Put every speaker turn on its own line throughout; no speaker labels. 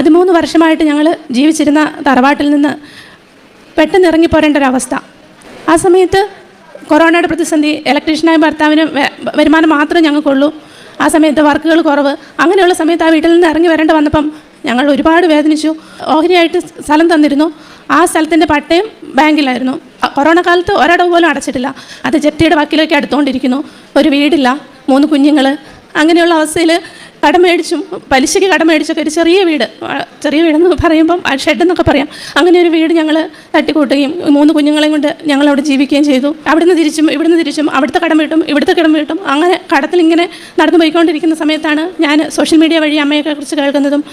പതിമൂന്ന് വർഷമായിട്ട് ഞങ്ങൾ ജീവിച്ചിരുന്ന തറവാട്ടിൽ നിന്ന് പെട്ടെന്ന് ഇറങ്ങിപ്പോരേണ്ട ഒരവസ്ഥ ആ സമയത്ത് കൊറോണയുടെ പ്രതിസന്ധി ഇലക്ട്രീഷ്യനായ ഭർത്താവിന് വരുമാനം മാത്രമേ ഞങ്ങൾക്കുള്ളൂ. ആ സമയത്ത് വർക്കുകൾ കുറവ്. അങ്ങനെയുള്ള സമയത്ത് ആ വീട്ടിൽ നിന്ന് ഇറങ്ങി വരേണ്ട വന്നപ്പം ഞങ്ങൾ ഒരുപാട് വേദനിച്ചു. ഓഹരിയായിട്ട് സ്ഥലം തന്നിരുന്നു. ആ സ്ഥലത്തിന്റെ പട്ടയം ബാങ്കിലായിരുന്നു. കൊറോണ കാലത്ത് ഒരിടവ് പോലും അടച്ചിട്ടില്ല. അത് ജപ്തിയുടെ വക്കിലേക്ക് അടുത്തുകൊണ്ടിരിക്കുന്നു. ഒരു വീടില്ല. മൂന്ന് കുഞ്ഞുങ്ങൾ അങ്ങനെയുള്ള അവസ്ഥയിൽ കടം മേടിച്ചും. പലിശയ്ക്ക് കടം മേടിച്ചൊക്കെ ഒരു ചെറിയ വീട്. ചെറിയ വീടെന്ന് പറയുമ്പം ഷെഡ് എന്നൊക്കെ പറയാം. അങ്ങനെ ഒരു വീട് ഞങ്ങൾ തട്ടിക്കൂട്ടുകയും മൂന്ന് കുഞ്ഞുങ്ങളെയും കൊണ്ട് ഞങ്ങൾ അവിടെ ജീവിക്കുകയും ചെയ്തു. അവിടുന്ന് തിരിച്ചും ഇവിടുന്ന് തിരിച്ചും അവിടുത്തെ കടം വീട്ടും ഇവിടുത്തെ കടം വീട്ടും. അങ്ങനെ കടത്തിൽ ഇങ്ങനെ നടന്നു പോയിക്കൊണ്ടിരിക്കുന്ന സമയത്താണ് ഞാൻ സോഷ്യൽ മീഡിയ വഴി അമ്മയൊക്കെ കുറിച്ച് കേൾക്കുന്നതും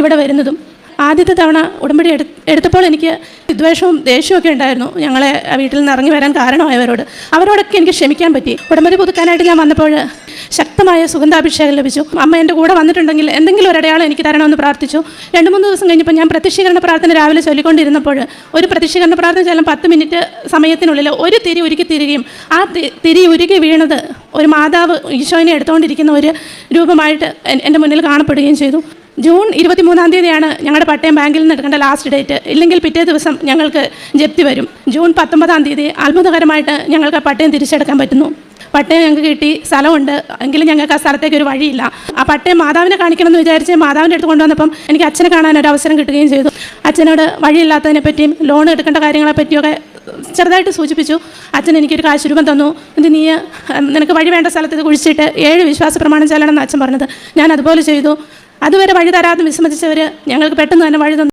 ഇവിടെ വരുന്നതും. ആദ്യത്തെ തവണ ഉടമ്പടി എടു എടുത്തപ്പോൾ എനിക്ക് വിദ്വേഷവും ദേഷ്യവും ഒക്കെ ഉണ്ടായിരുന്നു. ഞങ്ങളെ വീട്ടിൽ നിന്ന് ഇറങ്ങി വരാൻ കാരണമായവരോട്. അവരോടൊക്കെ എനിക്ക് ക്ഷമിക്കാൻ പറ്റി. ഉടമ്പടി പുതുക്കാനായിട്ട് ഞാൻ വന്നപ്പോൾ ശക്തമായ സുഗന്ധാഭിഷേകം ലഭിച്ചു. അമ്മ എന്റെ കൂടെ വന്നിട്ടുണ്ടെങ്കിൽ എന്തെങ്കിലും ഒരു അടയാളം എനിക്ക് തരണമെന്ന് പ്രാർത്ഥിച്ചു. രണ്ട് മൂന്ന് ദിവസം കഴിഞ്ഞപ്പോൾ ഞാൻ പ്രത്യക്ഷീകരണ പ്രാർത്ഥന രാവിലെ ചൊല്ലിക്കൊണ്ടിരുന്നപ്പോൾ ഒരു പ്രത്യക്ഷീകരണ പ്രാർത്ഥന ചെല്ലാം പത്ത് മിനിറ്റ് സമയത്തിനുള്ളിൽ ഒരു തിരി ഉരുക്കി തിരികയും ആ തിരി ഉരുകി വീണത് ഒരു മാതാവ് ഈശോയിനെ എടുത്തുകൊണ്ടിരിക്കുന്ന ഒരു രൂപമായിട്ട് എന്റെ മുന്നിൽ കാണപ്പെടുകയും ചെയ്തു. ജൂൺ ഇരുപത്തിമൂന്നാം തീയതിയാണ് ഞങ്ങളുടെ പട്ടയം ബാങ്കിൽ നിന്ന് എടുക്കേണ്ട ലാസ്റ്റ് ഡേറ്റ്. ഇല്ലെങ്കിൽ പിറ്റേ ദിവസം ഞങ്ങൾക്ക് ജപ്തി വരും. ജൂൺ പത്തൊമ്പതാം തീയതി അത്ഭുതകരമായിട്ട് ഞങ്ങൾക്ക് പട്ടയം തിരിച്ചെടുക്കാൻ പറ്റുന്നു. പട്ടയം ഞങ്ങൾക്ക് കിട്ടി സ്ഥലമുണ്ട്. എങ്കിലും ഞങ്ങൾക്ക് ആ സ്ഥലത്തേക്ക് ഒരു വഴിയില്ല. ആ പട്ടയം മാതാവിനെ കാണിക്കണമെന്ന് വിചാരിച്ച് മാതാവിന്റെ അടുത്ത് കൊണ്ടുവന്നപ്പം എനിക്ക് അച്ഛനെ കാണാൻ ഒരു അവസരം കിട്ടുകയും ചെയ്തു. അച്ഛനോട് വഴിയില്ലാത്തതിനെ പറ്റിയും ലോൺ എടുക്കേണ്ട കാര്യങ്ങളെ പറ്റിയൊക്കെ ചെറുതായിട്ട് സൂചിപ്പിച്ചു. അച്ഛൻ എനിക്കൊരു കാശ് രൂപം തന്നു. എന്നിട്ട് നീ നിനക്ക് വഴി വേണ്ട സ്ഥലത്ത് ഇത് കുഴിച്ചിട്ട് ഏഴ് വിശ്വാസ പ്രമാണം ചെല്ലണം എന്ന് അച്ഛൻ പറഞ്ഞത്. ഞാൻ അതുപോലെ ചെയ്തു. അതുവരെ വഴി തരാതെ വിസമ്മതിച്ചവർ ഞങ്ങൾക്ക് പെട്ടെന്ന് തന്നെ വഴി തന്നു.